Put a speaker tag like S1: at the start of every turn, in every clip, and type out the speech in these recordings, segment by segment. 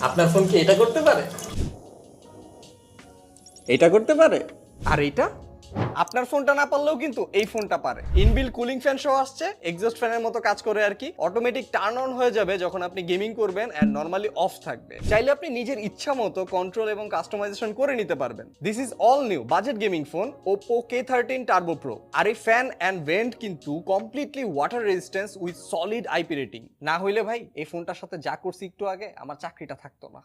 S1: আপনার ফোন কি এটা করতে পারে? এটা করতে পারে।
S2: আর এইটা আপনার ফোনটা না পারলেও কিন্তু এই ফোনটা পারে। ইনবিল কুলিং ফ্যান সহ আসছে এক্সস্ট ফ্যানের মতো কাজ করে আর কি। অটোমেটিক টার্ন অন হয়ে যাবে যখন আপনি গেমিং করবেন এন্ড নর্মালি অফ থাকবে। চাইলে আপনি নিজের ইচ্ছা মতো কন্ট্রোল এবং কাস্টমাইজেশন করে নিতে পারবেন। This is all new budget gaming phone Oppo K thirteen turbo pro আর এই ফ্যান অ্যান্ড ভেন্ট কিন্তু completely water resistance with solid IP rating না হইলে ভাই, এই ফোনটার সাথে যা করছি একটু আগে, আমার চাকরিটা থাকতো না।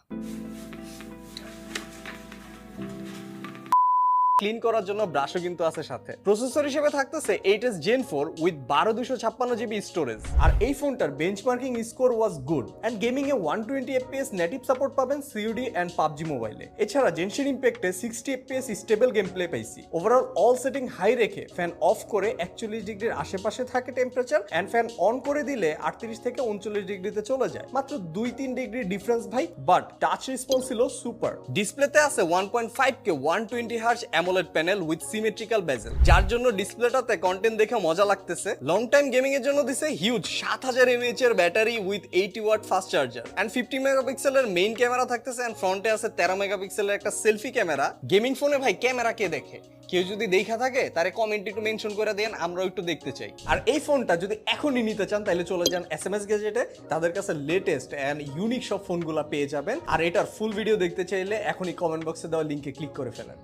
S2: ক্লিন করার জন্য ব্রাশও কিন্তু আছে সাথে। প্রসেসর হিসেবে থাকতেছে eight S Gen four with বারো দুশো ছাপ্পান্ন জিবি স্টোরেজ আর এই ফোনটার benchmarking score was good and gaming A one twenty FPS native support পাবেন সিউডি অ্যান্ড পাবজি মোবাইলে এছাড়া Genshin ইম্প্যাক্টে sixty FPS stable game play পাইছি। ওভারঅল অল সেটিং হাই রেখে ফ্যান অফ করে একচল্লিশ ডিগ্রির আশেপাশে থাকে টেম্পারেচার অ্যান্ড ফ্যান অন করে দিলে আটত্রিশ থেকে উনচল্লিশ ডিগ্রিতে চলে যায়। মাত্র দুই তিন ডিগ্রি ডিফারেন্স ভাই। বাট টাচ রেসপন্স ছিল সুপার ডিসপ্লেতে আছে one point five K one twenty hertz AMOLED panel with symmetrical bezel যার জন্য ডিসপ্লেটাতে কন্টেন্ট দেখে মজা লাগতেছে। লং টাইম গেমিং এর জন্য দিছে হিউজ সাত হাজার এমএইচ এর battery with eighty watt fast charger and fifty মেগাপিক্সেলের মেইন ক্যামেরা থাকতেছে অ্যান্ড ফ্রন্টে আছে তেরো মেগাপিক্সেলের একটা সেলফি ক্যামেরা গেমিং ফোনে ভাই ক্যামেরা কে দেখে? কেউ যদি দেখা থাকে, তারে কমেন্ট একটু মেনশন করে দেন, আমরাও একটু দেখতে চাই। আর এই ফোনটা যদি এখনই নিতে চান তাহলে চলে যান এস এম এস গ্যাজেটে তাদের কাছে লেটেস্ট অ্যান্ড ইউনিক সব ফোনগুলো পেয়ে যাবেন। আর এটার ফুল ভিডিও দেখতে চাইলে এখনই কমেন্ট বক্সে দেওয়া লিঙ্কে ক্লিক করে ফেলেন।